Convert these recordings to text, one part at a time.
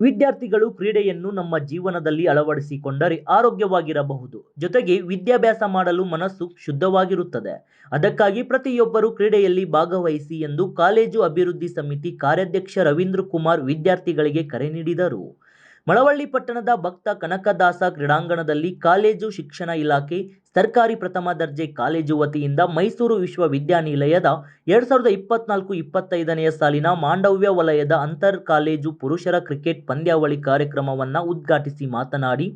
ವಿದ್ಯಾರ್ಥಿಗಳು ಕ್ರೀಡೆಯನ್ನು ನಮ್ಮ ಜೀವನದಲ್ಲಿ ಅಳವಡಿಸಿಕೊಂಡರೆ ಆರೋಗ್ಯವಾಗಿರಬಹುದು. ಜೊತೆಗೆ ವಿದ್ಯಾಭ್ಯಾಸ ಮಾಡಲು ಮನಸ್ಸು ಶುದ್ಧವಾಗಿರುತ್ತದೆ. ಅದಕ್ಕಾಗಿ ಪ್ರತಿಯೊಬ್ಬರು ಕ್ರೀಡೆಯಲ್ಲಿ ಭಾಗವಹಿಸಿ ಎಂದು ಕಾಲೇಜು ಅಭಿವೃದ್ಧಿ ಸಮಿತಿ ಕಾರ್ಯಾಧ್ಯಕ್ಷ ರವೀಂದ್ರ ಕುಮಾರ್ ವಿದ್ಯಾರ್ಥಿಗಳಿಗೆ ಕರೆ ನೀಡಿದರು. ಮಳವಳ್ಳಿ ಪಟ್ಟಣದ ಭಕ್ತ ಕನಕದಾಸ ಕ್ರೀಡಾಂಗಣದಲ್ಲಿ ಕಾಲೇಜು ಶಿಕ್ಷಣ ಇಲಾಖೆ ಸರ್ಕಾರಿ ಪ್ರಥಮ ದರ್ಜೆ ಕಾಲೇಜು ವತಿಯಿಂದ ಮೈಸೂರು ವಿಶ್ವವಿದ್ಯಾನಿಲಯದ ಎರಡ್ ಸಾವಿರದ ಇಪ್ಪತ್ನಾಲ್ಕು ಇಪ್ಪತ್ತೈದನೆಯ ಸಾಲಿನ ಮಾಂಡವ್ಯ ವಲಯದ ಅಂತರ್ ಕಾಲೇಜು ಪುರುಷರ ಕ್ರಿಕೆಟ್ ಪಂದ್ಯಾವಳಿ ಕಾರ್ಯಕ್ರಮವನ್ನು ಉದ್ಘಾಟಿಸಿ ಮಾತನಾಡಿ,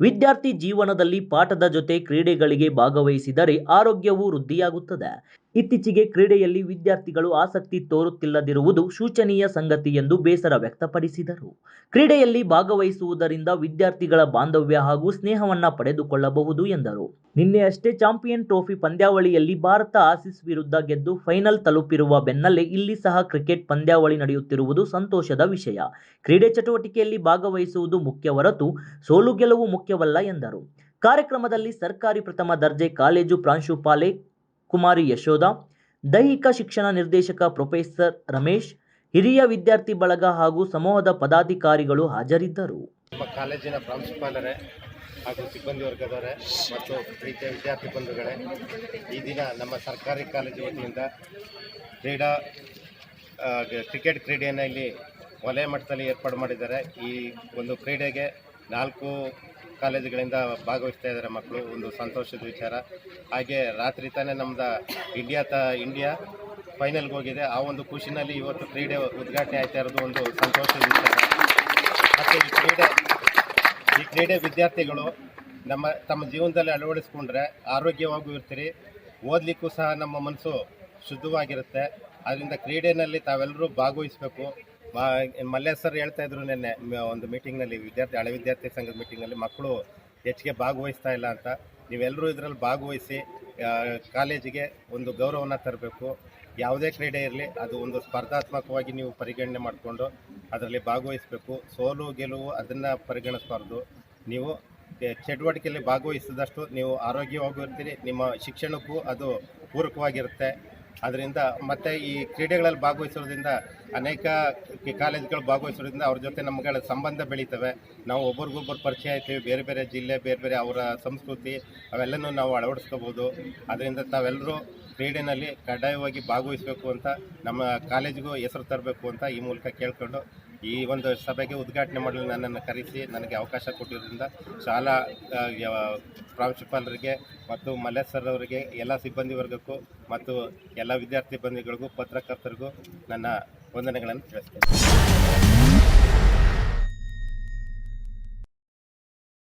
ವಿದ್ಯಾರ್ಥಿ ಜೀವನದಲ್ಲಿ ಪಾಠದ ಜೊತೆ ಕ್ರೀಡೆಗಳಿಗೆ ಭಾಗವಹಿಸಿದರೆ ಆರೋಗ್ಯವು ವೃದ್ಧಿಯಾಗುತ್ತದೆ. ಇತ್ತೀಚೆಗೆ ಕ್ರೀಡೆಯಲ್ಲಿ ವಿದ್ಯಾರ್ಥಿಗಳು ಆಸಕ್ತಿ ತೋರುತ್ತಿಲ್ಲದಿರುವುದು ಶೋಚನೀಯ ಸಂಗತಿ ಎಂದು ಬೇಸರ ವ್ಯಕ್ತಪಡಿಸಿದರು. ಕ್ರೀಡೆಯಲ್ಲಿ ಭಾಗವಹಿಸುವುದರಿಂದ ವಿದ್ಯಾರ್ಥಿಗಳ ಬಾಂಧವ್ಯ ಹಾಗೂ ಸ್ನೇಹವನ್ನ ಪಡೆದುಕೊಳ್ಳಬಹುದು ಎಂದರು. ನಿನ್ನೆಯಷ್ಟೇ ಚಾಂಪಿಯನ್ ಟ್ರೋಫಿ ಪಂದ್ಯಾವಳಿಯಲ್ಲಿ ಭಾರತ ಆಸೀಸ್ ವಿರುದ್ಧ ಗೆದ್ದು ಫೈನಲ್ ತಲುಪಿರುವ ಬೆನ್ನಲ್ಲೇ ಇಲ್ಲಿ ಸಹ ಕ್ರಿಕೆಟ್ ಪಂದ್ಯಾವಳಿ ನಡೆಯುತ್ತಿರುವುದು ಸಂತೋಷದ ವಿಷಯ. ಕ್ರೀಡೆ ಚಟುವಟಿಕೆಯಲ್ಲಿ ಭಾಗವಹಿಸುವುದು ಮುಖ್ಯ ಹೊರತು ಸೋಲು ಗೆಲುವು ಮುಖ್ಯವಲ್ಲ ಎಂದರು. ಕಾರ್ಯಕ್ರಮದಲ್ಲಿ ಸರ್ಕಾರಿ ಪ್ರಥಮ ದರ್ಜೆ ಕಾಲೇಜು ಪ್ರಾಂಶುಪಾಲೆ ಕುಮಾರಿ ಯಶೋಧ, ದೈಹಿಕ ಶಿಕ್ಷಣ ನಿರ್ದೇಶಕ ಪ್ರೊಫೆಸರ್ ರಮೇಶ್, ಹಿರಿಯ ವಿದ್ಯಾರ್ಥಿ ಬಳಗ ಹಾಗೂ ಸಮೂಹದ ಪದಾಧಿಕಾರಿಗಳು ಹಾಜರಿದ್ದರು. ಕಾಲೇಜಿನ ಪ್ರಾಂಶುಪಾಲರೇ ಹಾಗೂ ಸಿಬ್ಬಂದಿ ವರ್ಗದವರೇ ಮತ್ತು ಪ್ರೀತಿಯ ವಿದ್ಯಾರ್ಥಿ ಬಂಧುಗಳೇ, ಈ ದಿನ ನಮ್ಮ ಸರ್ಕಾರಿ ಕಾಲೇಜು ವತಿಯಿಂದ ಕ್ರೀಡಾ ಕ್ರಿಕೆಟ್ ಕ್ರೀಡೆಯನ್ನು ಇಲ್ಲಿ ವಲಯ ಮಟ್ಟದಲ್ಲಿ ಏರ್ಪಾಡು ಮಾಡಿದ್ದಾರೆ. ಈ ಒಂದು ಕ್ರೀಡೆಗೆ ನಾಲ್ಕು ಕಾಲೇಜುಗಳಿಂದ ಭಾಗವಹಿಸ್ತಾ ಇದ್ದಾರೆ ಮಕ್ಕಳು, ಒಂದು ಸಂತೋಷದ ವಿಚಾರ. ಹಾಗೆ ರಾತ್ರಿ ತಾನೇ ನಮ್ದು ಇಂಡಿಯಾ ತ ಇಂಡಿಯಾ ಫೈನಲ್ಗೆ ಹೋಗಿದೆ. ಆ ಒಂದು ಖುಷಿನಲ್ಲಿ ಇವತ್ತು ಕ್ರೀಡೆ ಉದ್ಘಾಟನೆ ಆಯ್ತಾ ಇರೋದು ಒಂದು ಸಂತೋಷದ ವಿಚಾರ. ಮತ್ತು ಈ ಕ್ರೀಡೆ ಈ ಕ್ರೀಡೆ ವಿದ್ಯಾರ್ಥಿಗಳು ನಮ್ಮ, ತಮ್ಮ ಜೀವನದಲ್ಲಿ ಅಳವಡಿಸ್ಕೊಂಡ್ರೆ ಆರೋಗ್ಯವಾಗೂ ಇರ್ತೀರಿ. ಓದಲಿಕ್ಕೂ ಸಹ ನಮ್ಮ ಮನಸ್ಸು ಶುದ್ಧವಾಗಿರುತ್ತೆ. ಅದರಿಂದ ಕ್ರೀಡೆಯಲ್ಲಿ ತಾವೆಲ್ಲರೂ ಭಾಗವಹಿಸಬೇಕು. ಮಲ್ಯ ಸರ್ ಹೇಳ್ತಾ ಇದ್ರು ನಿನ್ನೆ ಒಂದು ಮೀಟಿಂಗ್ನಲ್ಲಿ ವಿದ್ಯಾರ್ಥಿ, ಹಳೆ ವಿದ್ಯಾರ್ಥಿ ಸಂಘದ ಮೀಟಿಂಗ್ನಲ್ಲಿ ಮಕ್ಕಳು ಹೆಚ್ಚಿಗೆ ಭಾಗವಹಿಸ್ತಾ ಇಲ್ಲ ಅಂತ. ನೀವೆಲ್ಲರೂ ಇದರಲ್ಲಿ ಭಾಗವಹಿಸಿ ಕಾಲೇಜಿಗೆ ಒಂದು ಗೌರವನ ತರಬೇಕು. ಯಾವುದೇ ಕ್ರೀಡೆ ಇರಲಿ, ಅದು ಒಂದು ಸ್ಪರ್ಧಾತ್ಮಕವಾಗಿ ನೀವು ಪರಿಗಣನೆ ಮಾಡಿಕೊಂಡು ಅದರಲ್ಲಿ ಭಾಗವಹಿಸಬೇಕು. ಸೋಲು, ಗೆಲುವು ಅದನ್ನು ಪರಿಗಣಿಸಬಾರ್ದು. ನೀವು ಚಟುವಟಿಕೆಯಲ್ಲಿ ಭಾಗವಹಿಸಿದಷ್ಟು ನೀವು ಆರೋಗ್ಯವಾಗಿರ್ತೀರಿ, ನಿಮ್ಮ ಶಿಕ್ಷಣಕ್ಕೂ ಅದು ಪೂರಕವಾಗಿರುತ್ತೆ. ಅದರಿಂದ ಮತ್ತು ಈ ಕ್ರೀಡೆಗಳಲ್ಲಿ ಭಾಗವಹಿಸೋದ್ರಿಂದ ಅನೇಕ ಕಾಲೇಜ್ಗಳು ಭಾಗವಹಿಸೋದ್ರಿಂದ ಅವ್ರ ಜೊತೆ ನಮ್ಗಳ ಸಂಬಂಧ ಬೆಳೀತವೆ. ನಾವು ಒಬ್ರಿಗೊಬ್ಬರು ಪರಿಚಯ ಆಯ್ತೀವಿ, ಬೇರೆ ಬೇರೆ ಜಿಲ್ಲೆ, ಬೇರೆ ಬೇರೆ ಅವರ ಸಂಸ್ಕೃತಿ, ಅವೆಲ್ಲನೂ ನಾವು ಅಳವಡಿಸ್ಕೋಬೋದು. ಅದರಿಂದ ತಾವೆಲ್ಲರೂ ಕ್ರೀಡೆಯಲ್ಲಿ ಕಡ್ಡಾಯವಾಗಿ ಭಾಗವಹಿಸಬೇಕು ಅಂತ ನಮ್ಮ ಕಾಲೇಜಿಗೂ ಹೆಸರು ತರಬೇಕು ಅಂತ ಈ ಮೂಲಕ ಕೇಳ್ಕೊಂಡು ಈ ಒಂದು ಸಭೆಗೆ ಉದ್ಘಾಟನೆ ಮಾಡಲು ನನ್ನನ್ನು ಕರೆಸಿ ನನಗೆ ಅವಕಾಶ ಕೊಟ್ಟಿದ್ದರಿಂದ ಶಾಲಾ ಪ್ರಾಂಶುಪಾಲರಿಗೆ ಮತ್ತು ಮಲ್ಯ ಸರ್ ಅವರಿಗೆ ಎಲ್ಲ ಸಿಬ್ಬಂದಿ ವರ್ಗಕ್ಕೂ ಮತ್ತು ಎಲ್ಲ ವಿದ್ಯಾರ್ಥಿ ಬಂಧುಗಳಿಗೂ ಪತ್ರಕರ್ತರಿಗೂ ನನ್ನ ವಂದನೆಗಳನ್ನು ತಿಳಿಸ್ತೇನೆ.